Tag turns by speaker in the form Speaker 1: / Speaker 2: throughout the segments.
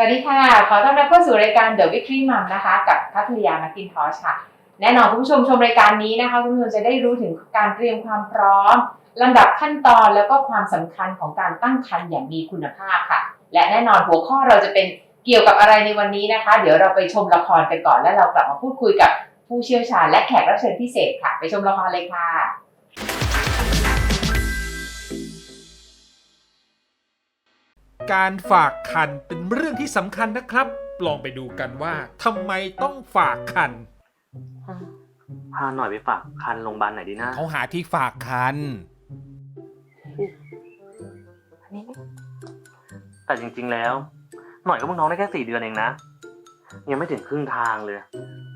Speaker 1: สวัสดีค่ะ ขอต้อนรับเข้าสู่รายการ The Weekly Mom นะคะ กับพัทยามากินทอชค่ะ แน่นอนคุณผู้ชมชมรายการนี้นะคะ คุณผู้ชมจะได้รู้ถึงการเตรียมความพร้อมลำดับขั้นตอนแล้วก็ความสำคัญของการตั้งครรภ์อย่างมีคุณภาพค่ะ และแน่นอนหัวข้อเราจะเป็นเกี่ยวกับอะไรในวันนี้นะคะ เดี๋ยวเราไปชมละครกันก่อน แล้วเรากลับมาพูดคุยกับผู้เชี่ยวชาญและแขกรับเชิญพิเศษค่ะ ไปชมละครเลยค่ะ
Speaker 2: การฝากคันเป็นเรื่องที่สำคัญนะครับ ลองไปดูกันว่าทำไมต้องฝากคัน
Speaker 3: พาหน่อยไปฝากคันโรงพยาบาลไหนดีนะ
Speaker 2: เขาหาที่ฝากคัน
Speaker 3: แต่จริง ๆ แล้ว หน่อยก็เพิ่งท้องได้แค่สี่เดือนเองนะ ยังไม่ถึงครึ่งทางเลย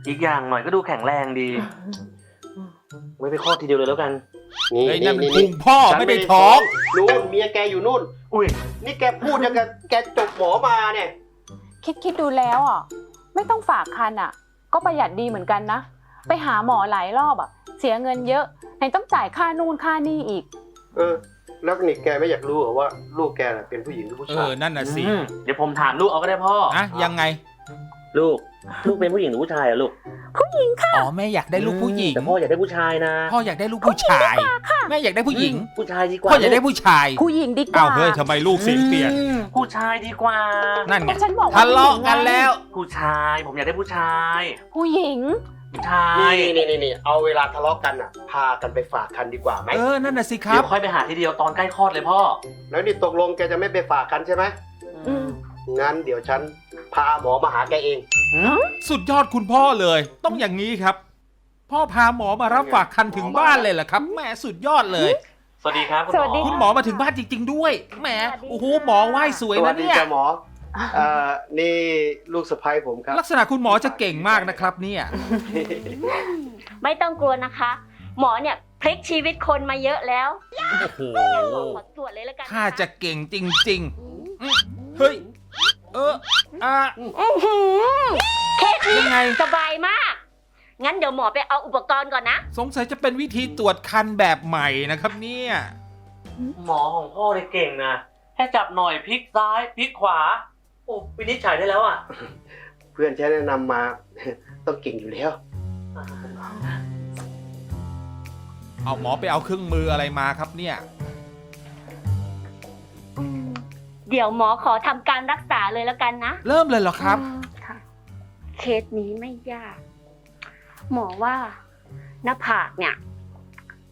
Speaker 3: อีกอย่างหน่อยก็ดูแข็งแรงดี ไม่ไปคลอดทีเดียวเลยแล้วกัน
Speaker 4: นี่
Speaker 2: เฮ้ยนั่นมัน
Speaker 4: นี่
Speaker 2: พุงพ่อ
Speaker 4: ฉัน
Speaker 2: ไม่ได้ท้อง
Speaker 4: นู่นเมียแกอยู่นู่น
Speaker 3: อุ้ย
Speaker 4: นี่แกพูดยังกับแกจบหมอมาเนี่ย
Speaker 5: คิดคิดดูแล้วอะไม่ต้องฝากคันอะ ก็ประหยัดดีเหมือนกันนะ ไปหาหมอหลายรอบอะ เสียเงินเยอะไหนต้องจ่ายค่านู่นค่านี่อีก
Speaker 4: เออ แล้วนี่แกไม่อยากรู้เหรอว่า ลูกแกน่ะเป็นผู้หญิงหรือผู้
Speaker 2: เอ
Speaker 4: ชาย
Speaker 2: อนั่นน่ะสิ
Speaker 3: อืมเดี๋ยวผมถามลูกเอาก็ได้พ่อ
Speaker 2: อะยังไง
Speaker 3: ลูก ลูกเป็นผู้หญิงหรือผู้ชายอะลูก
Speaker 2: อ๋อแม่อยากได้ลูกผู้หญิง
Speaker 3: แต่พ่ออยากได้ผู้ชายนะ
Speaker 2: พ่ออยากได้ลูกผู้ชายแม่อยากได้ผู้หญิง
Speaker 3: อืมผู้ชายดีกว่า
Speaker 2: พ่ออยากได้ผู้ชาย
Speaker 5: ผู้หญิงดีก
Speaker 2: อ้า
Speaker 5: ว่า
Speaker 2: วเฮ้ยทำไมลูกเสียงเปลี่ยน
Speaker 3: อืมผู้ชายดีกว่า
Speaker 2: นั่นไง
Speaker 5: ก็ฉันบอกว่า
Speaker 2: ทะเลาะกันแล้ว
Speaker 3: ผู้ชายผมอยากได้ผู้ชาย
Speaker 5: ผู้หญิง
Speaker 3: ผู้ชาย
Speaker 4: นี่นี่นี่นี่เอาเวลาทะเลาะกันอะ พากันไปฝากคันดีกว่าไหม
Speaker 2: เออนั่นน่ะสิครั
Speaker 3: เดี๋
Speaker 2: บ
Speaker 3: ยวค่อยไปหาทีเดียวตอนใกล้คลอดเลยพ่อ
Speaker 4: แล้วนี่ตกลงแกจะไม่ไปฝากคันใช่ไหม
Speaker 5: อืม
Speaker 4: งั้นเดี๋ยวฉันพาหมอมาหาแกเอง
Speaker 2: สุดยอดคุณพ่อเลย ต้องอย่างนี้ครับ พ่อพาหมอมารับฝากคันถึงบ้านเลยเหรอครับแหมสุดยอดเลย
Speaker 3: สวัสดีครับคุณ
Speaker 5: ส
Speaker 3: หม
Speaker 5: วัสดี
Speaker 3: อ
Speaker 2: คุณหมอมาถึงบ้านจริง ๆ ด้วยแหมโอ้โหหมอไหว้สวย
Speaker 4: สวั
Speaker 2: นะ
Speaker 4: สดี
Speaker 2: เนี่ย
Speaker 4: จ้าหมอเอ่อนี่ลูกสะใภ้ผมครับ
Speaker 2: ลักษณะคุณหมอจะเก่งมากนะครับเนี่ย
Speaker 6: ไม่ต้องกลัวนะคะ หมอเนี่ยพลิกชีวิตคนมาเยอะแล้ว
Speaker 2: โอ้โห
Speaker 6: หมอขอตรวจเลยแล้วกันนค
Speaker 2: ข้าจะเก่งจริงๆอืมเฮ้ย เอออะ
Speaker 6: อื้อหือเคสนี้
Speaker 2: ยังไง
Speaker 6: สบายมาก งั้นเดี๋ยวหมอไปเอาอุปกรณ์ก่อนนะ
Speaker 2: สงสัยจะเป็นวิธีตรวจคันแบบใหม่นะครับเนี่ย
Speaker 3: หมอของพ่อเลยเก่งนะแค่จับหน่อยพลิกซ้ายพลิกขวา โอ้วินิจฉัยได้แล้วอะ
Speaker 4: เพื่อนฉันแนะนำมา ต้องเก่งอยู่แล้ว
Speaker 2: เอาหมอไปเอาเครื่องมืออะไรมาครับเนี่ย
Speaker 6: เดี๋ยวหมอขอทำการรักษาเลยแล้วกันนะ
Speaker 2: เริ่มเลยเหรอครับ
Speaker 6: ค่ะ เคสนี้ไม่ยาก หมอว่าหน้าผากเนี่ย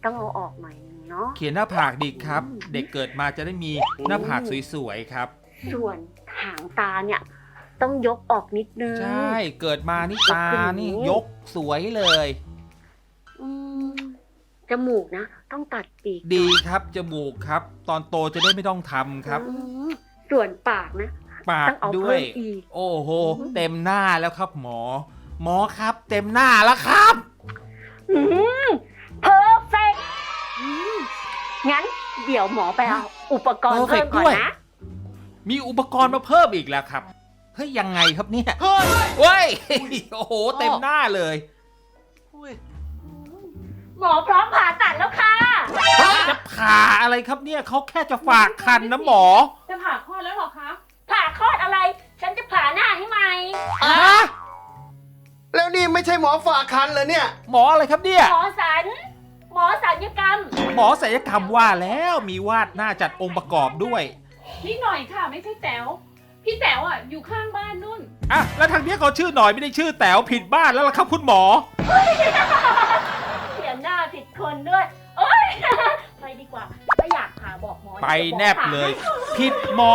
Speaker 6: ต้องเอาออกหน่อยนึงเนาะ
Speaker 2: เขียนหน้าผากดีครับ เด็กเกิดมาจะได้มีหน้าผากสวยๆครับ
Speaker 6: ส่วนหางตาเนี่ย ต้องยกออกนิดนึง
Speaker 2: ใช่เกิดมานี่ตานี่ยกสวยเลย
Speaker 6: อืมจมูกนะ ต้องตัดปีก
Speaker 2: ดีครับจมูกครับ ตอนโตจะได้ไม่ต้องทำครับ
Speaker 6: อืม ส่วนปากนะ
Speaker 2: ปาก
Speaker 6: ต้องเอา
Speaker 2: ด้ว
Speaker 6: เพิ่
Speaker 2: ย
Speaker 6: มอีก
Speaker 2: โอ้โห เต็มหน้าแล้วครับหมอ หมอครับเต็มหน้าแล้วครับ
Speaker 6: อืมเพอร์เฟกงั้นเดี๋ยวหมอไปเอาอุปกรณ์
Speaker 2: perfect
Speaker 6: เพิ่มก่อน
Speaker 2: ด้วย
Speaker 6: นะ
Speaker 2: มีอุปกรณ์มาเพิ่มอีกแล้วครับเฮ้ยยังไงครับเนี่ยเฮ้ยเฮ้ยโอ้โหเต็มหน้าเลย
Speaker 6: หมอพร้อมผ่าตัดแล้วค่ะ
Speaker 2: จะผ่าอะไรครับเนี่ยเขาแค่จะฝากคันนะหมอ
Speaker 5: จะผ่าคลอดแล้วเหรอคะ
Speaker 6: ผ่าคลอดอะไร ฉันจะผ่าหน้าให้ใหม่
Speaker 2: ฮะ
Speaker 4: แล้วนี่ไม่ใช่หมอฝากคันเหรอเนี่ย
Speaker 2: หมออะไรครับเนี่ย
Speaker 6: หมอสัน หมอสัญญกรรม
Speaker 2: หมอศัลยกรรมว่าแล้วมีวาดหน้าจัดองค์ประกอบด้วย
Speaker 7: นี่หน่อยค่ะไม่ใช่แต๋วพี่แต๋วอะอยู่ข้างบ้านนุ่น
Speaker 2: อะแล้วทางเนี้ยเขาชื่อหน่อยไม่ได้ชื่อแต๋วผิดบ้านแล้วล่ะครับคุณหมอ
Speaker 6: เขียนหน้า ผิดคนด้วยโอ๊ยไปดีกว่าไม่อยากผ่าบอกหมอ
Speaker 2: ไปแนบเลย
Speaker 6: ดี๋วหมอ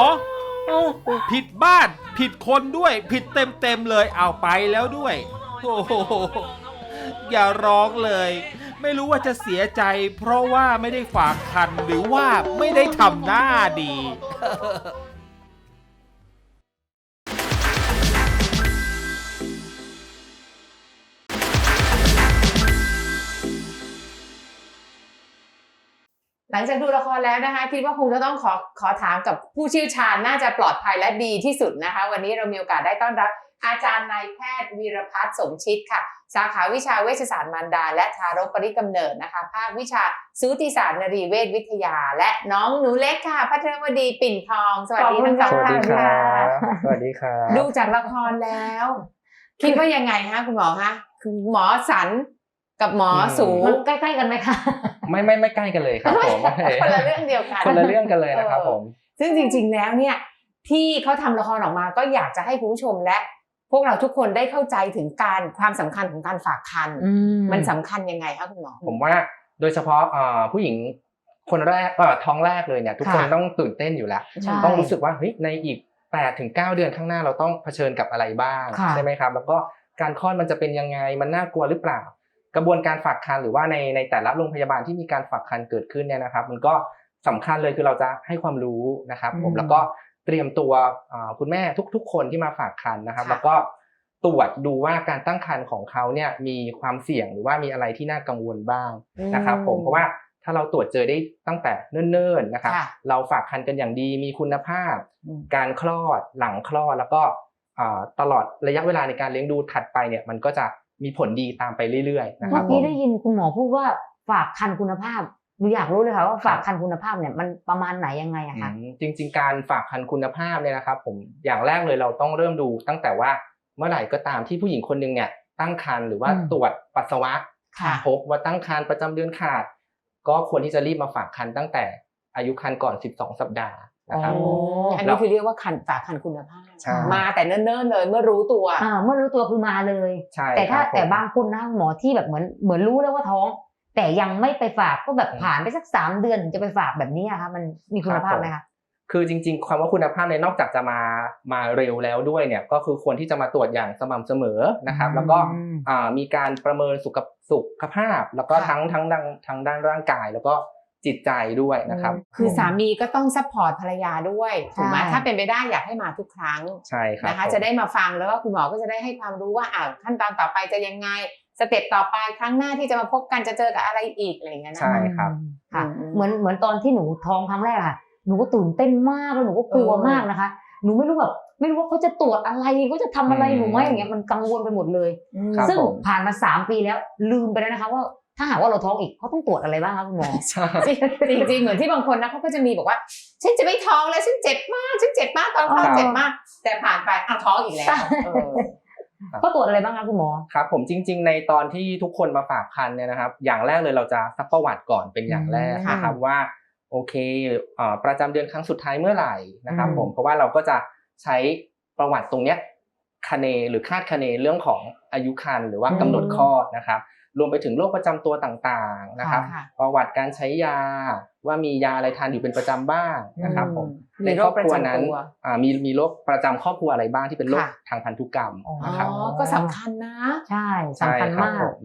Speaker 6: ผ่า
Speaker 2: ผิดหมอผิดบ้าน ผิดคนด้วย ผิดเต็มเต็มๆเลยเอาไปแล้วด้วยโอ้โหอย่าร้องเลย ไม่รู้ว่าจะเสียใจ เพราะว่าไม่ได้ฝากคันหรือว่าไม่ได้ทำหน้าดี
Speaker 1: ลังจากดูละครแล้วนะคะคิดว่าคงจะต้องขอขอถามกับผู้เชี่ยวชาญน่าจะปลอดภัยและดีที่สุดนะคะ วันนี้เรามีโอกาสได้ต้อนรับอาจารย์นายแพทย์วีรพัฒน์สมชิตค่ะ สาขาวิชาเวชศาสตร์มารดา และทารกปริกำเนิดนะคะ ภาควิชาสูติศาสตร์นรีเวชวิทยา และน้องหนูเล็กค่ะ พัทรวดีปิ่นทอง สวัสดีทั้งสอง
Speaker 8: สวัส
Speaker 1: ท่า
Speaker 8: ดี
Speaker 1: น
Speaker 8: ครั
Speaker 1: ค่ะ
Speaker 8: บสวัสดีครับ
Speaker 1: ดูจากละครแล้ว คิดว่ายังไงฮะคุณหมอฮะคือหมอสันกับหมอสู
Speaker 9: มันใกล้ ๆ กันไหมคะ
Speaker 8: ไม่ไม่ไม่ใกล้กันเลยครับผม
Speaker 1: คนละเรื่องเดียวกัน
Speaker 8: คนละเรื่องกันเลยนะครับผม
Speaker 1: ซึ่งจริง ๆ แล้วเนี่ยที่เขาทำละครออกมาก็อยากจะให้คุณผู้ชมและพวกเราทุกคนได้เข้าใจถึงการความสำคัญของการฝากคันมันสำคัญยังไงคะคุณหมอ
Speaker 8: ผมว่าโดยเฉพาะเอ่อผู้หญิงคนแรกเอ่อท้องแรกเลยเนี่ยทุกคน
Speaker 1: ค่ะ
Speaker 8: ต้องตื่นเต้นอยู่แล้ว
Speaker 9: ใช่
Speaker 8: ต้องรู้สึกว่าเฮ้ยในอีก8ปดถึงเเดือนข้างหน้าเราต้องเผชิญกับอะไรบ้าง
Speaker 1: ค่ะ
Speaker 8: ใช่ไหมครับ แล้วก็การคลอดมันจะเป็นยังไงมันน่ากลัวหรือเปล่า กระบวนการฝากคันหรือว่าในในแต่ละโรงพยาบาลที่มีการฝากคันเกิดขึ้นเนี่ยนะครับ มันก็สำคัญเลยคือเราจะให้ความรู้นะครับ ผม
Speaker 1: อืม
Speaker 8: แล้วก็เตรียมตัวเอ่อคุณแม่ทุก ๆ คนที่มาฝากคันนะครับ
Speaker 1: ค่ะ
Speaker 8: แล้วก็ตรวจดูว่าการตั้งครรภ์ของเขาเนี่ยมีความเสี่ยงหรือว่ามีอะไรที่น่ากังวลบ้างนะครับ ผมเพราะว่าถ้าเราตรวจเจอได้ตั้งแต่เนิ่นๆนะครับ
Speaker 1: ค่ะ
Speaker 8: เราฝากคันกันอย่างดีมีคุณภาพ
Speaker 1: อืม
Speaker 8: การคลอดหลังคลอดแล้วก็อ่าตลอดระยะเวลาในการเลี้ยงดูถัดไปเนี่ยมันก็จะ มีผลดีตามไปเรื่อยๆนะค
Speaker 9: เมื่
Speaker 8: รั
Speaker 9: อบ
Speaker 8: ผ
Speaker 9: กี้
Speaker 8: ม
Speaker 9: ได้ยินคุณหมอพูดว่าฝากคันคุณภาพหนูอยากรู้เลยค่ะว่าฝากคันคุณภาพเนี่ยมันประมาณไหนยังไงอะคะ
Speaker 8: อืมจริง ๆ การฝากคันคุณภาพเนี่ยนะครับ ผมอย่างแรกเลยเราต้องเริ่มดูตั้งแต่ว่าเมื่อไหร่ก็ตามที่ผู้หญิงคนหนึ่งเนี่ยตั้งครรภ์หรือว่า
Speaker 9: อืม
Speaker 8: ตรวจปัสสาวะ
Speaker 1: ค่ะ
Speaker 8: พบว่าตั้งครรภ์ประจำเดือนขาด ก็ควรที่จะรีบมาฝากคันตั้งแต่อายุคันก่อน 12 สัปดาห์ นะครับ
Speaker 9: อ๋อ
Speaker 1: อันนี้คือเรียกว่าคันฝากคันคุณภาพ
Speaker 8: ใช่
Speaker 1: มาแต่เนิ่นๆเลยเมื่อรู้ตัว
Speaker 9: อ่าเมื่อรู้ตัวคือมาเลย
Speaker 8: ใช่
Speaker 9: แต่ถ้า
Speaker 8: ครับผม
Speaker 9: แต่บางคนนะหมอที่แบบเหมือนเหมือนรู้แล้วว่าท้อง แต่ยังไม่ไปฝากก็แบบ
Speaker 8: อืม
Speaker 9: ผ่านไปสักสามเดือนถึงจะไปฝากแบบนี้อะคะมันมีคุณภาพไหมคะ
Speaker 8: คือจริงๆความว่าคุณภาพในยนอกจากจะมามาเร็วแล้วด้วยเนี่ยก็คือควรที่จะมาตรวจอย่างสม่ำเสมอนะครับ แล้วก็
Speaker 9: อืม
Speaker 8: อ่ามีการประเมินสุขสุขภาพ แล้วก็
Speaker 1: ค่ะ
Speaker 8: ทั้งทั้งดังทั้งด้านร่างกาย แล้วก็ จิตใจด้วยนะครับ
Speaker 1: คือสามีก็ต้องซัพพอร์ตภรรยาด้วยถูกไหม
Speaker 9: ใช่
Speaker 1: ถ้าเป็นไปได้อยากให้มาทุกครั้ง
Speaker 8: ใช่ครับ
Speaker 1: นะคะ
Speaker 8: ผม
Speaker 1: จะได้มาฟังแล้วก็คุณหมอก็จะได้ให้ความรู้ว่าอ่าขั้นตอนต่อไปจะยังไงสเต็ปต่อไปครั้งหน้าที่จะมาพบกันจะเจอกับอะไรอีกอะไรอย่างเงี้ยนะ
Speaker 8: ใช่ครับ
Speaker 9: ค่ะ
Speaker 1: อืม
Speaker 9: เหมือนเหมือนตอนที่หนูท้องครั้งแรกอะหนูก็ตื่นเต้นมากแล้วหนูก็กลัว
Speaker 1: เออ
Speaker 9: มากนะคะ หนูไม่รู้แบบไม่รู้ว่าเขาจะตรวจอะไรเขาจะทำอะไร
Speaker 8: อืม
Speaker 9: หนูไหมอย่างเงี้ยมันกังวลไปหมดเลย
Speaker 8: ครับ
Speaker 9: ซึ่ง
Speaker 8: ผม
Speaker 9: ผ่านมาสามปีแล้วลืมไปแล้วนะคะว่า ถ้าหากว่าเราท้องอีกเขาต้องตรวจอะไรบ้างคะคุณหมอ
Speaker 8: ใช่
Speaker 1: จริงจริงๆเหมือนที่บางคนนะเขาก็จะมีบอกว่าฉันจะไม่ท้องแล้วฉันเจ็บมากฉันเจ็บมากตอนท้อง
Speaker 9: อ๋อ
Speaker 1: เจ็บมาก แต่ผ่านไปอ้าวท้องอีกแล้วเออ
Speaker 9: เขาตรวจอะไรบ้างคะคุณหมอ
Speaker 8: ครับผมจริง ๆ ในตอนที่ทุกคนมาฝากคันเนี่ยนะครับ อย่างแรกเลยเราจะซักประวัติก่อนเป็นอย่างแรก
Speaker 9: อืม
Speaker 8: นะครับว่าโอเคเอ่อประจำเดือนครั้งสุดท้ายเมื่อไหร่นะครับ
Speaker 9: อืม
Speaker 8: ผมเพราะว่าเราก็จะใช้ประวัติตรงเนี้ยคะเนหรือคาดคะเนเรื่องของอายุคันหรือว่ากำหนดคลอดนะครับ รวมไปถึงโรคประจำตัวต่างๆนะครับ
Speaker 1: ค่ะ
Speaker 8: ประวัติการใช้ยาว่ามียาอะไรทานอยู่เป็นประจำบ้างนะครับผม
Speaker 1: มี
Speaker 8: ใน
Speaker 1: โร
Speaker 8: คร
Speaker 1: ค
Speaker 8: อบ
Speaker 1: ประ
Speaker 8: ครัว
Speaker 1: จำ
Speaker 8: นั้น
Speaker 1: ตัว
Speaker 8: อ่ามีมีโรคประจำครอบครัวอะไรบ้างที่เป็นโรค
Speaker 1: ค่ะ
Speaker 8: ทางพันธุกรรม
Speaker 1: อ๋อ
Speaker 8: นะครับ
Speaker 1: ก็สำคัญนะ
Speaker 9: ใช่สำคัญ
Speaker 8: ใช่รับ
Speaker 9: มาก
Speaker 8: ผม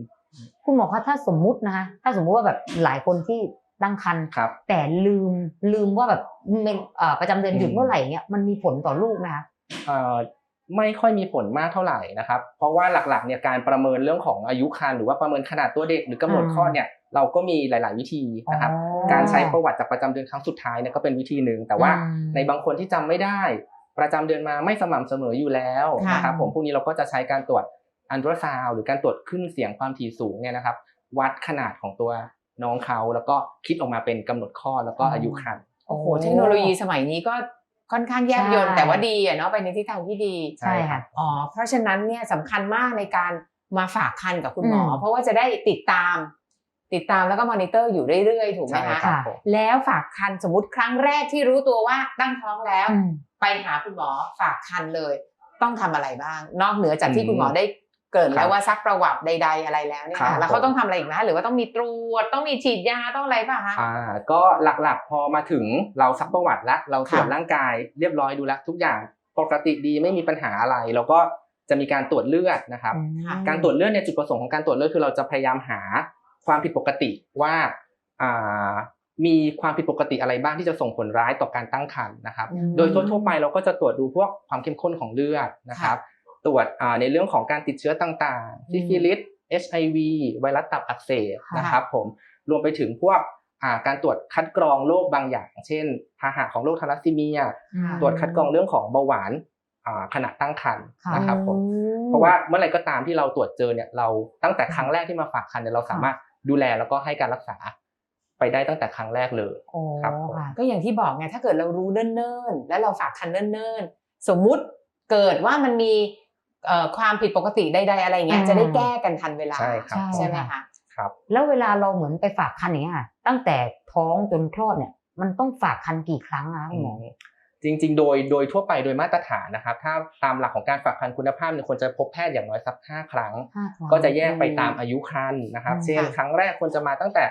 Speaker 9: คุณหมอคะถ้าสมมุตินะคะถ้าสมมุติว่าแบบหลายคนที่ตั้งครรภ์
Speaker 8: ครับ
Speaker 9: แต่ลืมลืมว่าแบบเป็นเอ่อประจำเดือนหยุด
Speaker 8: อืม
Speaker 9: เมื่อไหร่เงี้ยมันมีผลต่อลูกไหมคะ
Speaker 8: เอ่อ ไม่ค่อยมีผลมากเท่าไหร่นะครับ เพราะว่าหลักๆเนี่ยการประเมินเรื่องของอายุครรภ์หรือว่าประเมินขนาดตัวเด็กหรือกำหนด
Speaker 9: อืม
Speaker 8: คลอดเนี่ยเราก็มีหลาย ๆ วิธีนะครับ
Speaker 9: อ๋อ
Speaker 8: การใช้ประวัติจากประจำเดือนครั้งสุดท้ายเนี่ยก็เป็นวิธีหนึ่งแต่ว่า
Speaker 9: อืม
Speaker 8: ในบางคนที่จำไม่ได้ ประจำเดือนมาไม่สม่ำเสมออยู่แล้ว
Speaker 1: ค่ะ
Speaker 8: นะครับผมพวกนี้เราก็จะใช้การตรวจอันตราซาวหรือการตรวจขึ้นเสียงความถี่สูงเนี่ยนะครับ วัดขนาดของตัวน้องเขาแล้วก็คิดออกมาเป็นกำหนดคลอดแล้วก็อายุครรภ์
Speaker 1: โอ้โหเทคโนโลยีสมัยนี้ก็ ค่อนข้างแยบยล
Speaker 9: ใช่
Speaker 1: แต่ว่าดีอะเนาะไปในทิศทางที่ดี
Speaker 8: ใช่ครับ
Speaker 1: อ๋อเพราะฉะนั้นเนี่ยสำคัญมากในการมาฝากคันกับคุณหมอ
Speaker 9: อืม
Speaker 1: เพราะว่าจะได้ติดตาม ติดตามแล้วก็มอนิเตอร์อยู่เรื่อยๆถูกไหม
Speaker 8: ใช่
Speaker 1: คะ
Speaker 8: ครับ
Speaker 9: ค่ะ
Speaker 8: ผม
Speaker 1: แล้วฝากคันสมมติครั้งแรกที่รู้ตัวว่าตั้งท้องแล้ว
Speaker 9: อืม
Speaker 1: ไปหาคุณหมอฝากคันเลย ต้องทำอะไรบ้าง นอกเหนือจากที่
Speaker 8: อืม
Speaker 1: คุณหมอได้ เกริน
Speaker 8: ครั
Speaker 1: แล้
Speaker 8: บ
Speaker 1: วว่าซักประวัติใด ๆ อะไรแล้วเนี่ย
Speaker 8: ครับ
Speaker 1: ค่ะแล้วเขา
Speaker 8: ผม
Speaker 1: ต้องทำอะไรอีกไหมหรือว่าต้องมีตรวจต้องมีฉีดยาต้องอะไรป่ะคะ
Speaker 8: อ่าก็หลักๆ พอมาถึงเราซักประวัติแล้วเราตรวจ
Speaker 1: ค่ะ
Speaker 8: ร่างกายเรียบร้อยดูแล้วทุกอย่างปกติดีไม่มีปัญหาอะไรเราก็จะมีการตรวจเลือดนะครับ
Speaker 1: ค่ะ
Speaker 8: การตรวจเลือดเนี่ยจุดประสงค์ของการตรวจเลือดคือเราจะพยายามหาความผิดปกติว่าอ่ามีความผิดปกติอะไรบ้างที่จะส่งผลร้ายต่อการตั้งครรภ์นะครับ
Speaker 1: อืม
Speaker 8: โดยทั่วๆไปเราก็จะตรวจดูพวกความเข้มข้นของเลือดนะครับ ตรวจอ่าในเรื่องของการติดเชื้อต่างๆซิฟิลิส HIV ไวรัสตับอักเสบ
Speaker 1: ค่ะ
Speaker 8: นะครับผมรวมไปถึงพวกอ่าการตรวจคัดกรองโรคบางอย่าง เช่นพาหะของโรคทาลัสซีเมีย ตรวจคัดกรองเรื่องของเบาหวานอ่าขณะตั้งครรภ์
Speaker 9: ค่ะ
Speaker 8: นะครับผมเพราะว่าเมื่อไหร่ก็ตามที่เราตรวจเจอเนี่ยเราตั้งแต่ครั้งแรกที่มาฝากคันเนี่ยเราสามารถดูแลแล้วก็ให้การรักษาไปได้ตั้งแต่ครั้งแรกเลย
Speaker 9: โอ้
Speaker 8: ครับผม
Speaker 9: ค่ะ
Speaker 1: ก็อย่างที่บอกไงถ้าเกิดเรารู้เนิ่นๆ แล้วเราฝากคันเนิ่นๆ สมมุติเกิดว่ามันมีเอ่อ ความผิดปกติใดๆอะไรอย่างเงี้ย
Speaker 9: อืม
Speaker 1: จะได้แก้กันทันเวลา
Speaker 8: ใช่ครับ
Speaker 1: ใช่ไหมคะ
Speaker 8: ครับ
Speaker 9: แล้วเวลาเราเหมือนไปฝากคันอย่างเงี้ยค่ะตั้งแต่ท้องจนคลอดเนี่ยมันต้องฝากคันกี่ครั้งอะคะคุณหมอ
Speaker 8: จริง ๆ โดยโดยทั่วไปโดยมาตรฐานนะครับ ถ้าตามหลักของการฝากคันคุณภาพเนี่ยควรจะพบแพทย์อย่างน้อยสักห้าครั้ง
Speaker 9: ห้าครั้ง
Speaker 8: ก็จะแยกไปตามอายุครรภ์นะครับ
Speaker 9: อืม
Speaker 8: เช่น
Speaker 1: ค่ะ
Speaker 8: ครั้งแรกควรจะมาตั้งแต่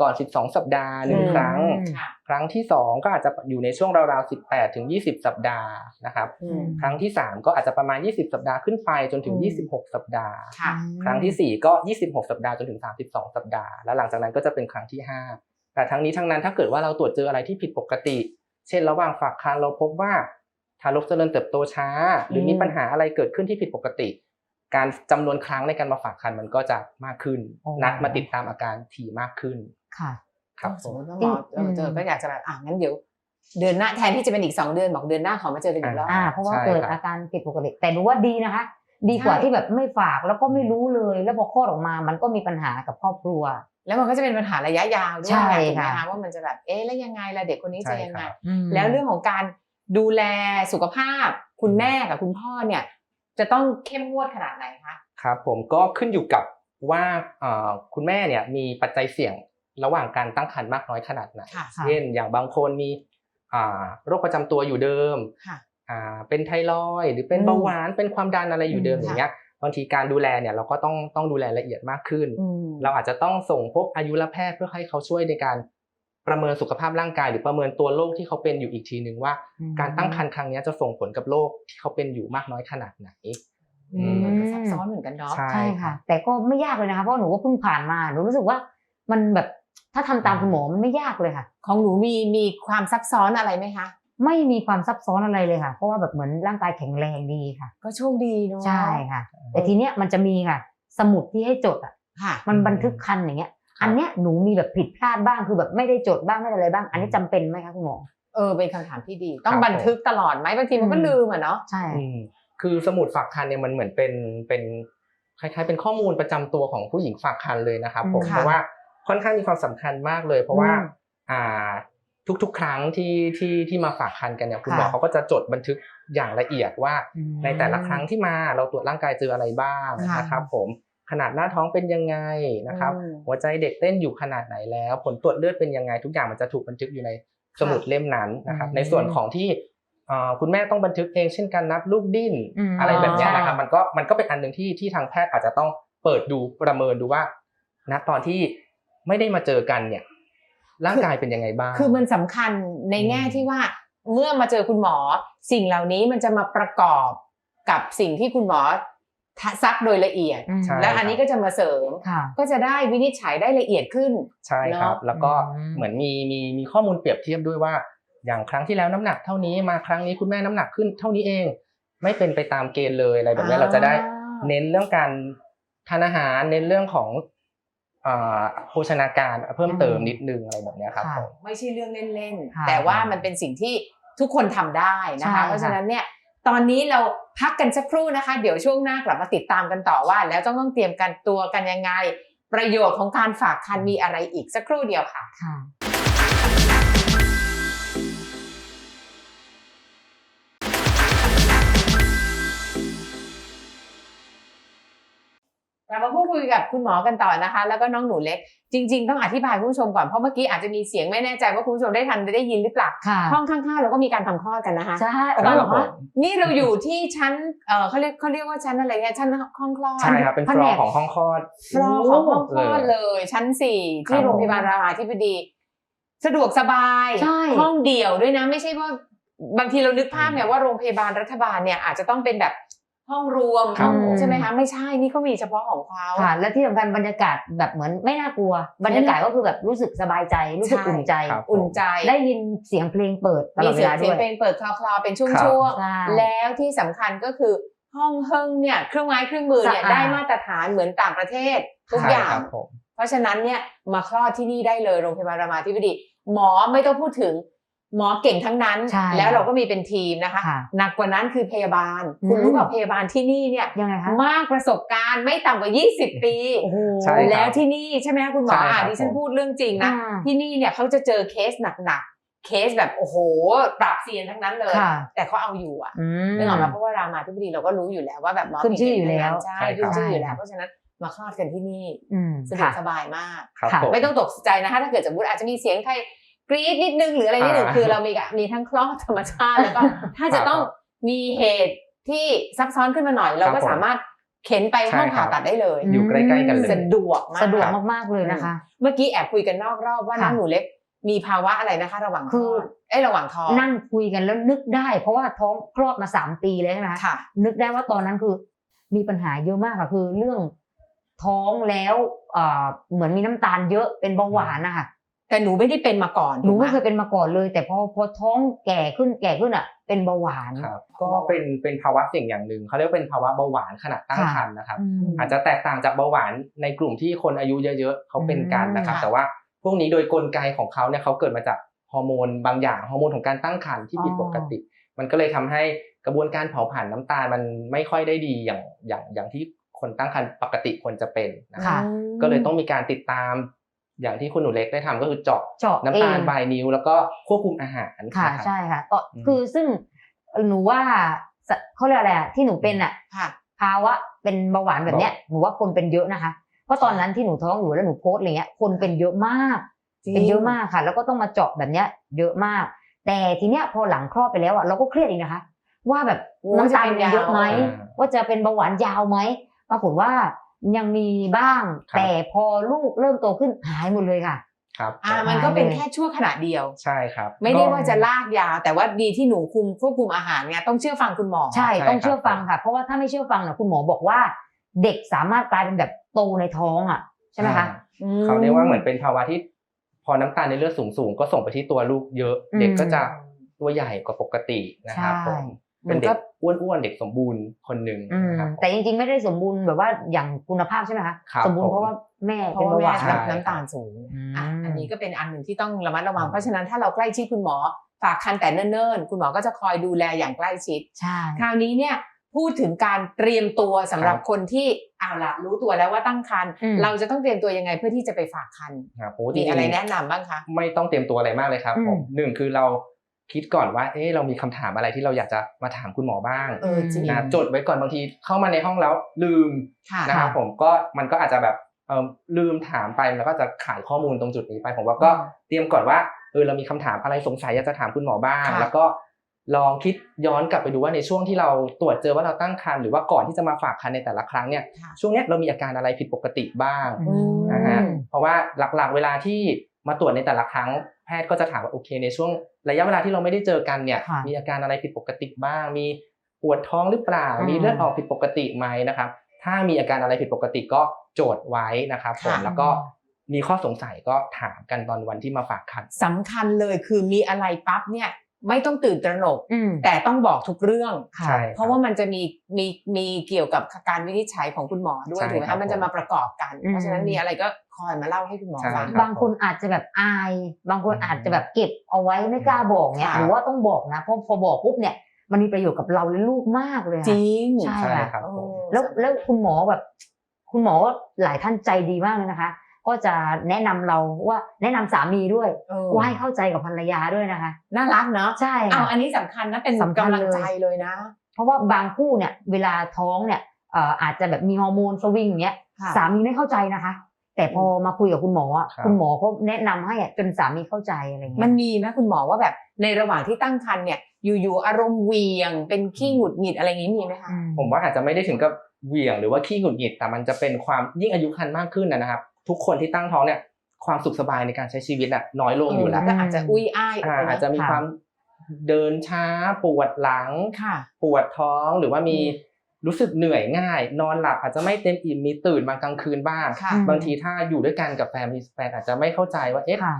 Speaker 8: ก่อน 12 สัปดาห์หนึ่ง
Speaker 1: อืม
Speaker 8: ครั้ง
Speaker 1: ค่ะ
Speaker 8: ครั้งที่ 2 ก็อาจจะอยู่ในช่วงราวๆ 18 ถึง 20 สัปดาห์นะครับ
Speaker 1: อืม
Speaker 8: ครั้งที่ 3 ก็อาจจะประมาณ 20 สัปดาห์ขึ้นไปจนถึง
Speaker 1: อืม
Speaker 8: 26 สัปดาห์
Speaker 1: ค่ะ
Speaker 8: ครั้งทีสี่ 4 ก็ 26 สัปดาห์จนถึง 32 สัปดาห์ แล้วหลังจากนั้นก็จะเป็นครั้งที่ 5 แต่ทั้งนี้ทั้งนั้นถ้าเกิดว่าเราตรวจเจออะไรที่ผิดปกติ เช่น ระหว่างฝากคันเราพบว่าทารกเจริญเติบโตช้า หรือมี
Speaker 1: อืม
Speaker 8: ปัญหาอะไรเกิดขึ้นที่ผิดปกติการจำนวนครั้งในการมาฝากคันมันก็จะมากขึ้น
Speaker 9: อ๋อ
Speaker 8: นัดมาติดตามอาการถี่มากขึ้น
Speaker 9: ค่ะ
Speaker 8: ครับ
Speaker 1: ส
Speaker 8: ผมม
Speaker 1: ติว่าหมอเออเจอก็อยากจะแบบอะงั้นเดี๋ยวเดือนหน้าแทนที่จะเป็นอีกสองเดือนบอกเดือนหน้าขอมาเจอกันอีกรอบ
Speaker 9: อ่าเพราะว่า
Speaker 8: ใช่
Speaker 9: เกิด
Speaker 8: ครับ
Speaker 9: อาการผิดปกติแต่ดูว่าดีนะคะ ดีกว่า
Speaker 1: ใช่
Speaker 9: ที่แบบไม่ฝากแล้วก็ไม่รู้เลยแล้วพอคลอดออกมา มันก็มีปัญหากับครอบครัว
Speaker 1: แล้วมันก็จะเป็นปัญหาระยะยาวด้วย
Speaker 9: ใช่
Speaker 1: ถูกไหม
Speaker 9: ค่ะ
Speaker 1: คะว่ามันจะแบบเอ๊ะแล้วยังไงล่ะเด็กคนนี้จะ
Speaker 8: ใช่
Speaker 1: ยัง
Speaker 8: ค
Speaker 1: ไง
Speaker 8: รับ
Speaker 1: แล้วเรื่องของการดูแลสุขภาพ คุณแม่กับคุณพ่อเนี่ย จะต้องเข้มงวดขนาดไหนคะ
Speaker 8: ครับ ผมก็ขึ้นอยู่กับว่าเอ่อคุณแม่เนี่ยมีปัจจัยเสี่ยง ระหว่างการตั้งครรภ์มากน้อยขนาดไหน
Speaker 1: ค่ะ
Speaker 8: เช่นอย่างบางคนมีอ่าโรคประจำตัวอยู่เดิม
Speaker 1: ค่ะ
Speaker 8: อ่าเป็นไทรอยด์หรือเป็น
Speaker 1: อืม
Speaker 8: เบาหวานเป็นความดันอะไรอยู่เดิม
Speaker 1: อืม
Speaker 8: อย่างเงี้ยบางทีการดูแลเนี่ยเราก็ต้องต้องดูแลละเอียดมากขึ้น
Speaker 1: อืม
Speaker 8: เราอาจจะต้องส่งพบอายุรแพทย์เพื่อให้เขาช่วยในการประเมินสุขภาพร่างกาย หรือประเมินตัวโรคที่เขาเป็นอยู่อีกทีหนึ่งว่า
Speaker 9: อืม
Speaker 8: การตั้งครรภ์ครั้งเนี้ยจะส่งผลกับโรคที่เขาเป็นอยู่มากน้อยขนาดไหน
Speaker 1: อืมมันก็ซับซ้อนเหมือนกันเนาะ
Speaker 8: ใช่
Speaker 9: ใช่ค่ะ แต่ก็ไม่ยากเลยนะคะเพราะหนูก็เพิ่งผ่านมาหนูรู้สึกว่ามันแบบ ถ้าทำตามคุณหมอมันไม่ยากเลยค่ะ
Speaker 1: ของหนูมีมีความซับซ้อนอะไรไหมคะ
Speaker 9: ไม่มีความซับซ้อนอะไรเลยค่ะ เพราะว่าแบบเหมือนร่างกายแข็งแรงดีค่ะ
Speaker 1: ก็โชคดีเนาะ
Speaker 9: ใช่ค่ะ แต่ทีเนี้ยมันจะมีค่ะ สมุดที่ให้จดอะ
Speaker 1: ค่ะ
Speaker 9: มันบันทึกคันอย่างเงี้ย อันเนี้ยหนูมีแบบผิดพลาดบ้างคือแบบไม่ได้จดบ้างไม่ได้อะไรบ้าง อันนี้จำเป็นไหมคะคุณหมอ
Speaker 1: เออเป็นคำถามที่ดี ต้อง
Speaker 8: ครับ
Speaker 1: บันทึกตลอดไหมบางทีมันก็
Speaker 9: อืม
Speaker 1: ลืมอะเนาะ
Speaker 9: ใช่
Speaker 8: อืมคือสมุดฝากคันเนี่ยมันเหมือนเป็นเป็นคล้ายๆ เป็นข้อมูลประจำตัวของผู้หญิงฝากคันเลยนะครับผม
Speaker 1: อืมค่ะ
Speaker 8: เพราะว่า ค่อนข้างมีความสำคัญมากเลย เพราะว่า
Speaker 1: อืม
Speaker 8: อ่าทุกๆ ครั้งที่ที่ที่มาฝากคันกันเนี่ยคุณหมอ
Speaker 1: ค่ะ
Speaker 8: เขาก็จะจดบันทึกอย่างละเอียดว่า
Speaker 9: อืม
Speaker 8: ในแต่ละครั้งที่มาเราตรวจร่างกายเจออะไรบ้าง
Speaker 1: ค่ะ
Speaker 8: นะครับผมขนาดหน้าท้องเป็นยังไงนะครับ
Speaker 1: อืม
Speaker 8: หัวใจเด็กเต้นอยู่ขนาดไหนแล้ว ผลตรวจเลือดเป็นยังไง ทุกอย่างมันจะถูกบันทึกอยู่ในสมุดเล่มนั้นนะครับ
Speaker 9: อืม
Speaker 8: ในส่วนของที่เอ่อคุณแม่ต้องบันทึกเองเช่นการนับลูกดิ้น
Speaker 9: อืม
Speaker 8: อะไรแบบเนี้ย
Speaker 1: อ๋อ
Speaker 8: นะครับมันก็มันก็เป็นอันหนึ่งที่ที่ทางแพทย์อาจจะต้องเปิดดูประเมินดูว่าณตอนที่ ไม่ได้มาเจอกันเนี่ย ร่างกายเป็นยังไงบ้าง
Speaker 1: คือมันสำคัญในแง่
Speaker 8: อืม
Speaker 1: ที่ว่าเมื่อมาเจอคุณหมอ สิ่งเหล่านี้มันจะมาประกอบกับสิ่งที่คุณหมอทะซักโดยละเอียด
Speaker 9: อืม
Speaker 8: ใช่
Speaker 1: แล้วอันนี้ก็จะมาเสริม
Speaker 9: ค่ะ
Speaker 1: ก็จะได้วินิจฉัยได้ละเอียดขึ้น
Speaker 8: ใช่ครับ
Speaker 1: เนอะ
Speaker 8: แล้วก็
Speaker 9: อืม
Speaker 8: เหมือนมีมีมีข้อมูลเปรียบเทียบด้วยว่า อย่างครั้งที่แล้วน้ำหนักเท่านี้มาครั้งนี้คุณแม่น้ำหนักขึ้นเท่านี้เอง ไม่เป็นไปตามเกณฑ์เลยอะไรแบบนี้เราจะได้เน้นเรื่องการทานอาหารเน้นเรื่องของอ่า โภชนาการเพิ่มเติมนิดนึงอะไรแบบเนี้ยครับ
Speaker 9: ค่ะ
Speaker 8: ผม
Speaker 1: ไม่ใช่เรื่องเล่น
Speaker 9: ค่ะ
Speaker 1: ๆแต่ว่ามันเป็นสิ่งที่ทุกคนทำได้นะ
Speaker 9: ใช่
Speaker 1: คะ
Speaker 9: ค่ะ
Speaker 1: เพราะฉะนั้นเนี่ยตอนนี้เราพักกันสักครู่นะคะ เดี๋ยวช่วงหน้ากลับมาติดตามกันต่อว่า แล้วต้องต้องเตรียมกันตัวกันยังไง ประโยชน์ของการฝากคันมีอะไรอีกสักครู่เดียว
Speaker 9: ค่ะ
Speaker 1: เรามาพูดคุยกับคุณหมอกันต่อนะคะ แล้วก็น้องหนูเล็ก จริง ๆ ต้องอธิบายคุณผู้ชมก่อนเพราะเมื่อกี้อาจจะมีเสียงไม่แน่ใจว่าคุณผู้ชมได้ทันได้ยินหรือเปล่า
Speaker 9: ค่ะ
Speaker 1: ห้องข้างๆเราก็มีการทำคลอดกันนะคะ
Speaker 9: ใช่
Speaker 1: อ๋อ
Speaker 9: แล้ว
Speaker 1: เห
Speaker 9: เห
Speaker 1: ร
Speaker 9: ร
Speaker 1: อ
Speaker 9: อ
Speaker 1: คะ
Speaker 9: คะ
Speaker 1: นี่เราอยู่ที่ชั้นเออเขาเรียกเขาเรียกว่าชั้นอะไรเนี่ยชั้นห้องคลอด
Speaker 8: ใช่ครับเป็น
Speaker 9: แผ
Speaker 8: ฟ
Speaker 9: น
Speaker 8: ลอกร์ของห้องคลอด
Speaker 1: ฟลอร์ของห้องคลอด
Speaker 8: เลย
Speaker 1: เลยชั้นสี่
Speaker 8: ครั
Speaker 1: ที่
Speaker 8: บ
Speaker 1: โรงพยาบาลรามาธิบดี สะดวกสบาย
Speaker 9: ใช่
Speaker 1: ห้องเดี่ยวด้วยนะ ไม่ใช่ว่าบางทีเรานึกภาพเนี่ยว่าโรงพยาบาลรัฐบาลเนี่ยอาจจะต้องเป็นแบบ ห้องรวม
Speaker 8: ครับผม
Speaker 1: ใช่ไหมคะไม่ใช่นี่เขามีเฉพาะของเขา
Speaker 9: ค่ะและที่สำคัญบรรยากาศแบบเหมือนไม่น่ากลัว บรรยากาศก็คือแบบรู้สึกสบายใจรู้สึก
Speaker 1: ใช่
Speaker 9: อุ่นใจ
Speaker 8: ครับ
Speaker 1: อุ่นใจ
Speaker 9: ได้ยินเสียงเพลงเปิดตล
Speaker 1: มี
Speaker 9: อดเว
Speaker 1: เสียง
Speaker 9: ลา
Speaker 1: เสี
Speaker 9: ด้
Speaker 1: ยง
Speaker 9: วย
Speaker 1: เพลงเปิดคลอคลอๆเป็นช่
Speaker 8: ครับ
Speaker 1: วง
Speaker 9: ใช่
Speaker 1: ๆแล้วที่สำคัญก็คือห้องเฮิงเนี่ยเครื่องไม้เครื่องมือเนี่ย
Speaker 9: สะอาด
Speaker 1: ได้มาตรฐานเหมือนต่างประเทศทุก
Speaker 8: ใช่
Speaker 1: อย่าง
Speaker 8: ครับผม
Speaker 1: เพราะฉะนั้นเนี่ยมาคลอดที่นี่ได้เลยโรงพยาบาลรามาธิบดี หมอไม่ต้องพูดถึง หมอเก่งทั้งนั้น
Speaker 9: ใช่
Speaker 1: แล้วเราก็มีเป็นทีมนะคะ
Speaker 9: ค่ะ
Speaker 1: หนักกว่านั้นคือพยาบาล
Speaker 9: อืม
Speaker 1: คุณรู้เปล่าพยาบาลที่นี่เนี่ย
Speaker 9: ยังไงคะ
Speaker 1: มากประสบการณ์ไม่ต่ำกว่า 20 ปี
Speaker 9: โอ้โห
Speaker 8: ใช่ครับ
Speaker 1: แล้วที่นี่ใช่ไหมคะคุณหมอ
Speaker 8: ใช่ครับ
Speaker 1: อะดิฉัน
Speaker 8: ผม
Speaker 1: พูดเรื่องจริงนะ
Speaker 9: อ่า
Speaker 1: ที่นี่เนี่ยเขาจะเจอเคสหนักๆเคสแบบโอ้โหปรับเซียนทั้งนั้นเลย
Speaker 9: ค่ะ
Speaker 1: แต่เขาเอาอยู่อะ
Speaker 9: อืม
Speaker 1: นึกออกไหมเพราะว่ารามาธิบดีเราก็รู้อยู่แล้วว่าแบบหมอ
Speaker 9: ขึ้นชื่ออยู่แล้ว
Speaker 1: ใช่
Speaker 8: ใช่ครับ
Speaker 1: ขึ้นชื่ออยู่แล้วเพราะฉะนั้นมาคลอดกันที่นี่
Speaker 9: อืม
Speaker 1: สะดวก
Speaker 9: ค่ะ
Speaker 1: สบายมาก
Speaker 8: ครับ
Speaker 9: ค่ะ
Speaker 8: ผม
Speaker 1: ไม่ต้องตกใจนะคะถ้าเกิดสมมติอาจจะมีเสียงใคร กรี๊ดนิดนึงหรืออะไรนิดนึง
Speaker 8: อ่า
Speaker 1: คือเรามีกะมีทั้งคลอดธรรมชาติแล้วก็ถ้าจะต้องมีเหตุที่ซับซ้อนขึ้นมาหน่อย เราก็
Speaker 8: ครับผม
Speaker 1: สามารถเข็นไป
Speaker 8: ใช่
Speaker 1: ห้อง
Speaker 8: ครั
Speaker 1: ผ่า
Speaker 8: บ
Speaker 1: ตัดได้เลย
Speaker 8: อยู่ใกล้ๆกันเลย
Speaker 1: สะดวกมาก
Speaker 9: สะดวกมากๆเลยนะคะ
Speaker 1: เมื่อกี้แอบคุยกันนอกรอบว่า
Speaker 9: ค่ะ
Speaker 1: น้องหนูเล็กมีภาวะอะไรนะคะ ระหว่าง
Speaker 9: คือ
Speaker 1: คลดเอ้ยระหว่างท้อง
Speaker 9: นั่งคุยกันแล้วนึกได้เพราะว่าท้องคลอดมาสามปีเลยใช่ไหมคะ
Speaker 1: ค่ะ
Speaker 9: นึกได้ว่าตอนนั้นคือมีปัญหาเยอะมากค่ะคือเรื่องท้องแล้วเอ่อเหมือนมีน้ำตาลเยอะเป็นเบาหวานนะคะ
Speaker 1: แต่หนูไม่ได้เป็นมาก่อน
Speaker 9: หนูไม่
Speaker 1: ถูก
Speaker 9: เคยเป็นมาก่อนเลย แต่พอพอท้องแก่ขึ้นแก่ขึ้นอะ เป็นเบาหวาน
Speaker 8: ครับก็เป็นเป็นภาวะเสี่ยงอย่างหนึ่งเขาเรียกว่าเป็นภาวะเบาหวานขณะตั้ง
Speaker 9: ค่ะ
Speaker 8: ครรภ์นะครับ
Speaker 9: อืม
Speaker 8: อาจจะแตกต่างจากเบาหวานในกลุ่มที่คนอายุเยอะๆเขาเป็นกันนะครับ
Speaker 1: อืม
Speaker 8: แต่ว่าพวกนี้โดยกลไกของเขาเนี่ยเขาเกิดมาจากฮอร์โมนบางอย่างฮอร์โมนของการตั้งครรภ์ที่ผิดปกติ มันก็เลยทำให้กระบวนการเผาผลาญน้ำตาลมันไม่ค่อยได้ดีอย่างอย่างอย่างที่คนตั้งครรภ์ปกติควรจะเป็นนะครับ
Speaker 9: ค่ะ
Speaker 8: ก็เลยต้องมีการติดตาม อย่างที่คุณหนูเล็กได้ทำก็คือเจาะ
Speaker 9: เจาะ
Speaker 8: น้ำตาล
Speaker 9: เอง
Speaker 8: ปลายนิ้วแล้วก็ควบคุมอาหาร
Speaker 9: ค่ะ
Speaker 8: นรับ
Speaker 9: ใช่ค่ะก็
Speaker 8: อืม
Speaker 9: คือซึ่งหนูว่าสะเขาเรียกอะไรอะที่หนูเป็นอะ
Speaker 1: ค่ะ
Speaker 9: ภาวะเป็นเบาหวานแบบเนี้ยหนูว่าคนเป็นเยอะนะคะ เพราะตอนนั้นที่หนูท้องอยู่แล้วหนูโพสต์อะไรเงี้ยคนเป็นเยอะมาก
Speaker 1: จริง
Speaker 9: เป็นเยอะมากค่ะ แล้วก็ต้องมาเจาะแบบเนี้ย เยอะมาก แต่ทีเนี้ยพอหลังคลอดไปแล้วอะเราก็เครียดอีกนะคะ ว่าแบบ
Speaker 1: โอ้
Speaker 9: น้ำตาล
Speaker 1: จะเป็น
Speaker 9: มันเยอะไหม
Speaker 8: ยาว
Speaker 9: ว่าจะเป็นเบาหวานยาวไหมปรากฏว่า ยังมีบ้าง
Speaker 8: ครับ
Speaker 9: แต่พอลูกเริ่มโตขึ้นหายหมดเลยค่ะ
Speaker 8: ครับ
Speaker 1: อ่ามันก็เป็นแค่ชั่วขณะเดียว
Speaker 8: ใช่ครับ
Speaker 1: ไม่ได้
Speaker 8: ก็
Speaker 1: ว่าจะลากยาวแต่ว่าดีที่หนูคุมควบคุมอาหารไงต้องเชื่อฟังคุณหมอ
Speaker 9: ใช่
Speaker 8: ใช่
Speaker 9: ต้อง
Speaker 8: ครับ
Speaker 9: เชื่อฟังค่ะ เพราะว่าถ้าไม่เชื่อฟังนะคุณหมอบอกว่า เด็กสามารถกลายเป็นแบบโตในท้องอะใช่ไหมคะ
Speaker 8: อ่า เขาเรียกว่าเหมือนเป็นภาวะที่พอน้ำตาลในเลือดสูงสูงๆก็ส่งไปที่ตัวลูกเยอะ
Speaker 9: อืม
Speaker 8: เด็กก็จะตัวใหญ่กว่าปกตินะครับ
Speaker 9: ใช่
Speaker 8: ผมเป็นเด็ก อ้วนๆเด็กสมบูรณ์คนหนึ่ง
Speaker 9: อืม
Speaker 8: นะครับ
Speaker 9: แต่จริงๆไม่ได้สมบูรณ์แบบว่าอย่างคุณภาพใช่ไหมคะ
Speaker 8: ครับ
Speaker 9: สมบูรณ์
Speaker 8: ผม
Speaker 9: เพราะว่าแม่
Speaker 1: เพ
Speaker 9: เป็น
Speaker 1: ราะว่า
Speaker 9: เบาห
Speaker 1: แม่
Speaker 9: วาน
Speaker 8: ใช่
Speaker 1: น้ำตาลสูง
Speaker 9: อืม
Speaker 1: อะอันนี้ก็เป็นอันหนึ่งที่ต้องระมัดระวัง
Speaker 8: อืม
Speaker 1: เพราะฉะนั้นถ้าเราใกล้ชิดคุณหมอฝากคันแต่เนิ่นๆ คุณหมอก็จะคอยดูแลอย่างใกล้ชิด
Speaker 9: ใช่
Speaker 1: คราวนี้เนี่ยพูดถึงการเตรียมตัวสำหรับ
Speaker 8: ครับ
Speaker 1: คนที่เอาล่ะรู้ตัวแล้วว่าตั้งครรภ์
Speaker 9: อืม
Speaker 1: เราจะต้องเตรียมตัวยังไงเพื่อที่จะไปฝากครรภ์
Speaker 8: ครับโอ้จ
Speaker 1: มี
Speaker 8: ริงๆ
Speaker 1: อะไรแนะนำบ้างคะ
Speaker 8: ไม่ต้องเตรียมตัวอะไรมากเลยครับ
Speaker 9: อืม
Speaker 8: ผมหนึ่งคือเรา คิดก่อนว่า เอ๊ะเรามีคำถามอะไรที่เราอยากจะมาถามคุณหมอบ้าง
Speaker 1: เออจริง
Speaker 8: นะจดไว้ก่อนบางทีเข้ามาในห้องแล้วลืม
Speaker 1: ค่ะ
Speaker 8: นะครับผมก็มันก็อาจจะแบบเออลืมถามไปแล้วก็จะขายข้อมูลตรงจุดนี้ไปผมว่าก็
Speaker 1: อืม
Speaker 8: เตรียมก่อนว่าเออเรามีคำถามอะไรสงสัยอยากจะถามคุณหมอบ้าง
Speaker 1: ค่ะ
Speaker 8: แล้วก็ลองคิดย้อนกลับไปดูว่าในช่วงที่เราตรวจเจอว่าเราตั้งครรภ์หรือว่าก่อนที่จะมาฝากครรภ์ในแต่ละครั้งเนี่ย
Speaker 1: ค่ะ
Speaker 8: ช่วงเนี้ยเรามีอาการอะไรผิดปกติบ้าง
Speaker 9: อืม
Speaker 8: นะฮะเพราะว่าหลักๆเวลาที่ มาตรวจในแต่ละครั้งแพทย์ก็จะถามว่าโอเค ในช่วงระยะเวลาที่เราไม่ได้เจอกันเนี่ย
Speaker 9: ค่ะ
Speaker 8: มีอาการอะไรผิดปกติบ้าง มีปวดท้องหรือเปล่า
Speaker 9: อืม
Speaker 8: มีเลือดออกผิดปกติไหมนะครับ ถ้ามีอาการอะไรผิดปกติก็โจทย์ไว้นะครับผม
Speaker 1: ค่ะ
Speaker 8: แล้วก็มีข้อสงสัยก็ถามกันตอนวันที่มาฝากคัน
Speaker 1: สำคัญเลยคือมีอะไรปั๊บเนี่ย ไม่ต้องตื่นตระหนก
Speaker 9: อืม
Speaker 1: แต่ต้องบอกทุกเรื่อง
Speaker 9: ค่ะ
Speaker 8: ใช่
Speaker 1: เพราะว่ามันจะมีมีมีเกี่ยวกับการวินิจฉัยของคุณหมอด้วย
Speaker 8: ใช่
Speaker 1: ถูกไหม
Speaker 8: ครั
Speaker 1: คะ
Speaker 8: บ
Speaker 1: มันจะมาประกอบกัน
Speaker 9: อืม
Speaker 1: เพราะฉะนั้นมีอะไรก็คอยมาเล่าให้คุณหมอ
Speaker 8: ใช่
Speaker 1: ฟัง
Speaker 8: ครับ
Speaker 9: บางคนอาจจะแบบอาย บางคน
Speaker 8: อืม
Speaker 9: อาจจะแบบเก็บเอาไว้ไม่กล้าบอกเนี่ย
Speaker 1: ค่ะ
Speaker 9: หรือว่าต้องบอกนะเพราะพอบอกปุ๊บเนี่ยมันมีประโยชน์กับเราและลูกมากเลยอะ
Speaker 1: จริง
Speaker 9: ใช่
Speaker 8: ใช่
Speaker 9: ค่ะ
Speaker 8: ครับผม
Speaker 9: แล้วแล้วคุณหมอแบบ คุณหมอก็หลายท่านใจดีมากเลยนะคะ ก็จะแนะนำเราว่าแนะนำสามีด้วย
Speaker 1: เออ
Speaker 9: ว่าให้เข้าใจกับภรรยาด้วยนะคะ
Speaker 1: น่ารักเนาะ
Speaker 9: ใช่
Speaker 1: อ้าว
Speaker 9: ค่ะ
Speaker 1: อันนี้สำคัญนะเป็น
Speaker 9: สำคัญ
Speaker 1: กำลัง
Speaker 9: เลย
Speaker 1: ใจเลยนะ
Speaker 9: เพราะว่าบางคู่เนี่ยเวลาท้องเนี่ยเอ่ออาจจะแบบมีฮอร์โมนสวิงอย่างเงี้ย
Speaker 1: ค่ะ
Speaker 9: สามีไม่เข้าใจนะคะแต่พอมาคุยกับคุณหมออะ
Speaker 8: ครับ
Speaker 9: คุณหมอเขาแนะนำให้อะจนสามีเข้าใจอะไรเงี้ย
Speaker 1: มันมีไหมคุณหมอว่าแบบในระหว่างที่ตั้งครรภ์เนี่ย อยู่ๆอารมณ์เหวียง เป็นขี้หงุดหงิดอะไรอย่างนี้มีไหมคะ
Speaker 9: อืม
Speaker 8: ผมว่าอาจจะไม่ได้ถึงกับเหวี่ยงหรือว่าขี้หงุดหงิดแต่มันจะเป็นความยิ่งอายุคันมากขึ้นนะนะครับ ทุกคนที่ตั้งท้องเนี่ย ความสุขสบายในการใช้ชีวิตน่ะน้อยลงอยู่แล้ว
Speaker 1: ก็อาจจะอุ้ยอ้าย
Speaker 8: อ่า
Speaker 1: ไปน
Speaker 8: อาจจะมี
Speaker 9: ค่ะ
Speaker 8: ความเดินช้าปวดหลัง
Speaker 1: ค่ะ
Speaker 8: ปวดท้องหรือว่ามี
Speaker 1: อืม
Speaker 8: รู้สึกเหนื่อยง่าย นอนหลับอาจจะไม่เต็มอิ่มมีตื่นมากลางคืนบ้าง
Speaker 1: ค่ะ
Speaker 9: อืม
Speaker 8: บางทีถ้าอยู่ด้วยกันกับแฟนมีแฟนอาจจะไม่เข้าใจว่าเอ๊ะ
Speaker 9: ค่ะ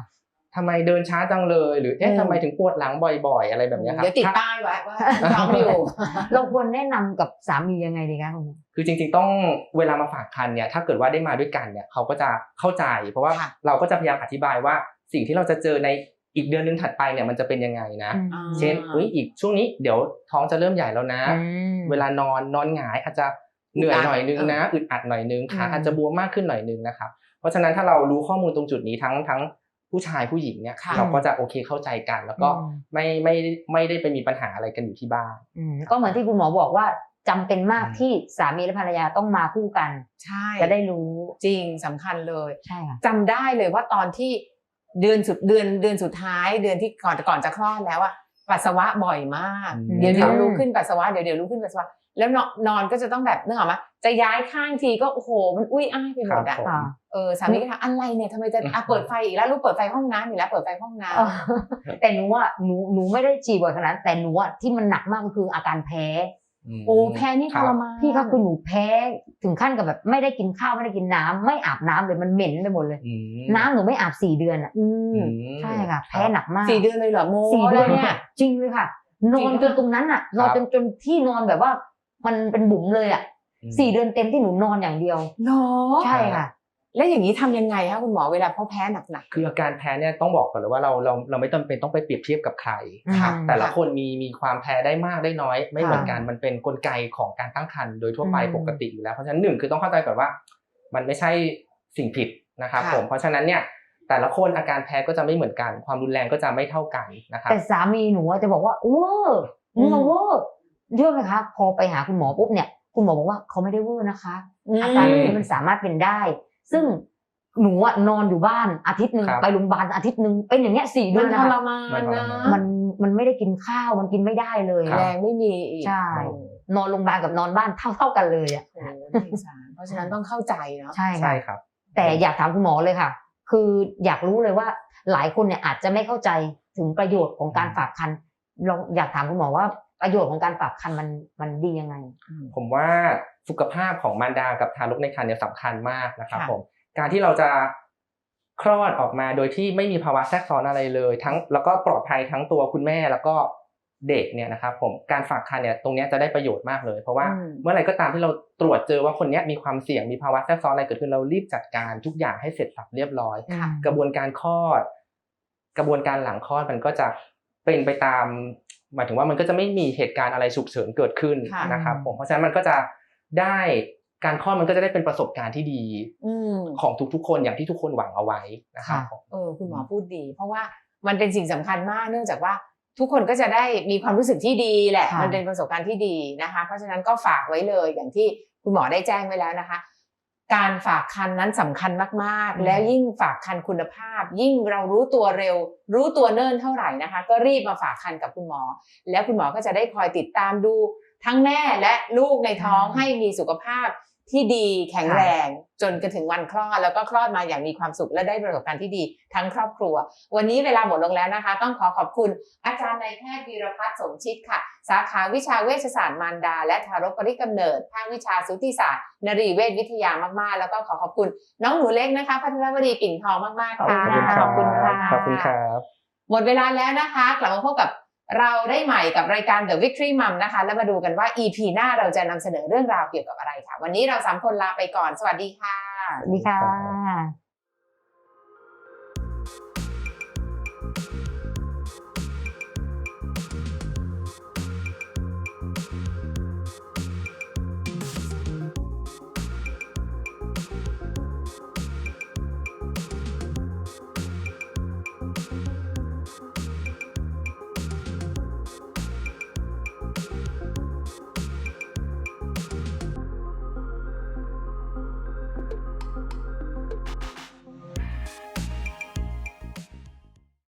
Speaker 8: ทำไมเดินช้าจังเลย หรือเอ๊ะ
Speaker 1: อืม
Speaker 8: ทำไมถึงปวดหลังบ่อยๆ อะไรแบบเนี้ยครับ
Speaker 1: เดี๋ยวติด
Speaker 8: ถ้า
Speaker 1: ป้ายไว้ว่าท้องอยู่
Speaker 9: เราควรแนะนำกับสามียังไงดีคะคุณหมอ
Speaker 8: คือจริงๆต้องเวลามาฝากคันเนี่ยถ้าเกิดว่าได้มาด้วยกันเนี่ยเขาก็จะเข้าใจ เพราะว่า
Speaker 1: ค่ะ
Speaker 8: เราก็จะพยายามอธิบายว่าสิ่งที่เราจะเจอในอีกเดือนหนึงถัดไปเนี่ยมันจะเป็นยังไงนะ
Speaker 1: อ่า
Speaker 8: เช่นเอ้ยอีกช่วงนี้เดี๋ยวท้องจะเริ่มใหญ่แล้วนะ
Speaker 9: อืม
Speaker 8: เวลานอนนอนหงายอาจจะเหนื่อยหน่อยนึงนะ
Speaker 1: เออ
Speaker 8: อึดอัดหน่อยนึงขา
Speaker 1: อืม
Speaker 8: อาจจะบวมมากขึ้นหน่อยนึงนะครับเพราะฉะนั้นถ้าเรารู้ข้อมูลตรงจุดนี้ทั้งทั้ง ผู้ชายผู้หญิงเนี่ย
Speaker 1: ค่ะ
Speaker 8: เราก็จะโอเคเข้าใจกัน แล้วก็
Speaker 9: อืม
Speaker 8: ไม่ไม่ไม่ได้ไปมีปัญหาอะไรกันอยู่ที่บ้าน
Speaker 9: อืมก็เหมือนที่คุณหมอบอกว่าจำเป็นมาก
Speaker 8: อืม
Speaker 9: ที่สามีและภรรยาต้องมาคู่กัน
Speaker 1: ใช่
Speaker 9: จะได้รู้
Speaker 1: จริงสำคัญเลย
Speaker 9: ใช่ค่ะ
Speaker 1: จำได้เลยว่าตอนที่เดือนสุดเดือนเดือนสุดท้าย เดือนที่ก่อนก่อนจะคลอดแล้วอะปัสสาวะบ่อยมาก
Speaker 8: อืม
Speaker 1: เดี๋ยวเดี๋ยว
Speaker 9: ครับ
Speaker 1: ลุกขึ้นปัสสาวะเดี๋ยวเดี๋ยวลุกขึ้นปัสสาวะ แล้วนอนนอนก็จะต้องแบบนึกออกไหมจะย้ายข้างทีก็โอ้โหมันอุ้ยอ้ายไปหมด
Speaker 8: ครั
Speaker 1: อะ
Speaker 8: บผม
Speaker 9: ค่ะ
Speaker 1: เออสามีก็ถามอะไรเนี่ยทำไมจะอะเปิดไฟอีกแล้วลูกเปิดไฟห้องน้ำอีกแล้วเปิดไฟห้องน้
Speaker 9: เออแต่หนูว่าหนูหนูไม่ได้ฉี่บ่อยขนาดนั้นแต่หนูอะที่มันหนักมากก็คืออาการแพ้ำ
Speaker 1: โอ้แพ้นี่ทรมาน
Speaker 9: พี่คะคือหนูแพ้ถึงขั้นกับแบบไม่ได้กินข้าวไม่ได้กินน้ำไม่อาบน้ำเลยมันเหม็นไปหมดเลย
Speaker 8: อืม
Speaker 9: น้ำหนูไม่อาบสี่เดือนอะ
Speaker 1: อืม
Speaker 8: อืม
Speaker 9: ใช่ค่ะ แพ้หนักมาก
Speaker 1: สี่เดือนเลยเหรอโม
Speaker 9: สี่เดือน
Speaker 1: เนี่
Speaker 9: เนี่ยยจริงเลยค่ะนอนจนตรงนั้นอะนอน
Speaker 8: ครับ
Speaker 9: จนจนที่นอนแบบว่า มันเป็นบุ๋มเลยอะ
Speaker 8: อืม
Speaker 9: สี่เดือนเต็มที่หนูนอนอย่างเดียว
Speaker 1: เหรอ
Speaker 9: ใช่ค่ะ
Speaker 1: แล้วอย่างนี้ทำยังไงคะคุณหมอเวลาเขาแพ้หนัก
Speaker 8: คืออาการแพ้เนี่ยต้องบอกก่อนเลยว่าเราเราเราไม่จำเป็นต้องไปเปรียบเทียบกับใคร
Speaker 1: ค่ะ
Speaker 9: อืม
Speaker 8: แต่ละคนมีมีความแพ้ได้มากได้น้อย ไม่
Speaker 1: ค่ะ
Speaker 8: เหมือนกันมันเป็นกลไกของการตั้งครรภ์โดยทั่วไป
Speaker 9: อืม
Speaker 8: ปกติอยู่แล้วเพราะฉะนั้นหนึ่งคือต้องเข้าใจก่อนว่า มันไม่ใช่สิ่งผิดนะครับ
Speaker 1: ค่ะ
Speaker 8: ผมเพราะฉะนั้นเนี่ยแต่ละคนอาการแพ้ก็จะไม่เหมือนกัน ความรุนแรงก็จะไม่เท่ากันนะครับ
Speaker 9: แต่สามีหนูอะจะบอกว่าเวอร์มึงอะเวอร์ เชื่อไหมคะ พอไปหาคุณหมอปุ๊บเนี่ย คุณหมอบอกว่าเขาไม่ได้เวอร์นะคะ
Speaker 1: ๆ
Speaker 9: อาการ
Speaker 8: อืม
Speaker 9: นี้มันสามารถเป็นได้ ซึ่งหนูอะนอนอยู่บ้านอาทิตย์หนึ่ง
Speaker 8: ครับ
Speaker 9: ไปโรงพยาบาลอาทิตย์หนึ่งเป็นอย่างเงี้ยสี่เดื
Speaker 1: มั
Speaker 9: อนน
Speaker 1: ท
Speaker 9: นะ
Speaker 1: ร
Speaker 9: คะ
Speaker 1: มาน
Speaker 8: มันทร
Speaker 1: นะ
Speaker 8: มาน
Speaker 9: มันมันไม่ได้กินข้าวมันกินไม่ได้เลย
Speaker 8: ครับ
Speaker 1: แรงไม่มีอีก
Speaker 9: ใช่นอนโรงพยาบาลกับนอนบ้านเท่าเท่าๆกันเลยอะ
Speaker 1: โอ้โหน่าสงสารเพราะฉะนั้นต้องเข้าใจเนาะ
Speaker 9: ใช่
Speaker 8: ใช่
Speaker 9: ค่ะ
Speaker 8: ครับ
Speaker 9: แต่อยากถามคุณหมอเลยค่ะ คืออยากรู้เลยว่าหลายคนเนี่ยอาจจะไม่เข้าใจถึงประโยชน์ของการฝากคันลองอยากถามคุณหมอว่า ประโยชน์ของการฝากคันมันมันดียังไง
Speaker 8: ผมว่าสุขภาพของมารดากับทารกในครรภ์เนี่ยสำคัญมากนะครับ
Speaker 1: ค่ะ
Speaker 8: ผมการที่เราจะคลอดออกมาโดยที่ไม่มีภาวะแทรกซ้อนอะไรเลย ทั้งแล้วก็ปลอดภัยทั้งตัวคุณแม่แล้วก็เด็กเนี่ยนะครับผมการฝากคันเนี่ยตรงเนี้ยจะได้ประโยชน์มากเลย เพราะว่า
Speaker 1: อืม
Speaker 8: เมื่อไหร่ก็ตามที่เราตรวจเจอว่าคนเนี้ยมีความเสี่ยงมีภาวะแทรกซ้อนอะไรเกิดขึ้นเรารีบจัดการทุกอย่างให้เสร็จสับเรียบร้อย
Speaker 1: ค่ะ
Speaker 8: กระบวนการคลอด กระบวนการหลังคลอดมันก็จะเป็นไปตาม หมายถึงว่ามันก็จะไม่มีเหตุการณ์อะไรฉุกเฉินเกิดขึ้น
Speaker 1: ค่ะ
Speaker 8: นะครับผมเพราะฉะนั้นมันก็จะได้การคลอดมันก็จะได้เป็นประสบการณ์ที่ดี
Speaker 1: อืม
Speaker 8: ของทุกๆ คนอย่างที่ทุกคนหวังเอาไว้นะครับ
Speaker 9: ค่ะ
Speaker 8: ผม
Speaker 1: เออคุณหมอพูดดี เพราะว่ามันเป็นสิ่งสำคัญมากเนื่องจากว่าทุกคนก็จะได้มีความรู้สึกที่ดีแหละ
Speaker 9: ค่ะ
Speaker 1: มันเป็นประสบการณ์ที่ดีนะคะ เพราะฉะนั้นก็ฝากไว้เลยอย่างที่คุณหมอได้แจ้งไว้แล้วนะคะ การฝากคันนั้นสำคัญมาก
Speaker 9: อืม
Speaker 1: ๆแล้วยิ่งฝากคันคุณภาพ ยิ่งเรารู้ตัวเร็ว รู้ตัวเนิ่นเท่าไหร่นะคะ ก็รีบมาฝากคันกับคุณหมอ แล้วคุณหมอก็จะได้คอยติดตามดูทั้งแม่และลูกในท้องให้มีสุขภาพ ที่ดีแข็งแรง จนกระถึงวันคลอด แล้วก็คลอดมาอย่างมีความสุขและได้ประสบการณ์ที่ดีทั้งครอบครัว วันนี้เวลาหมดลงแล้วนะคะ ต้องขอขอบคุณอาจารย์นายแพทย์วีรพัฒน์สมชิตค่ะ สาขาวิชาเวชศาสตร์มารดา และทารกปริกำเนิดภาควิชาสูติศาสตร์นรีเวชวิทยามากๆ แล้วก็ขอขอบคุณน้องหนูเล็กนะคะพัทรวดีปิ่นทองมากๆค่ะ
Speaker 9: ขอบคุณค่ะ
Speaker 8: ขอบคุณครับ
Speaker 1: หมดเวลาแล้วนะคะ กลับมาพบกับ เราได้ใหม่กับรายการ The Victory Mom นะคะ แล้วมาดูกันว่า EP หน้าเราจะนำเสนอเรื่องราวเกี่ยวกับอะไรค่ะ วันนี้เราสามคนลาไปก่อน สวัสดีค่ะ
Speaker 9: สวัสดีค่ะ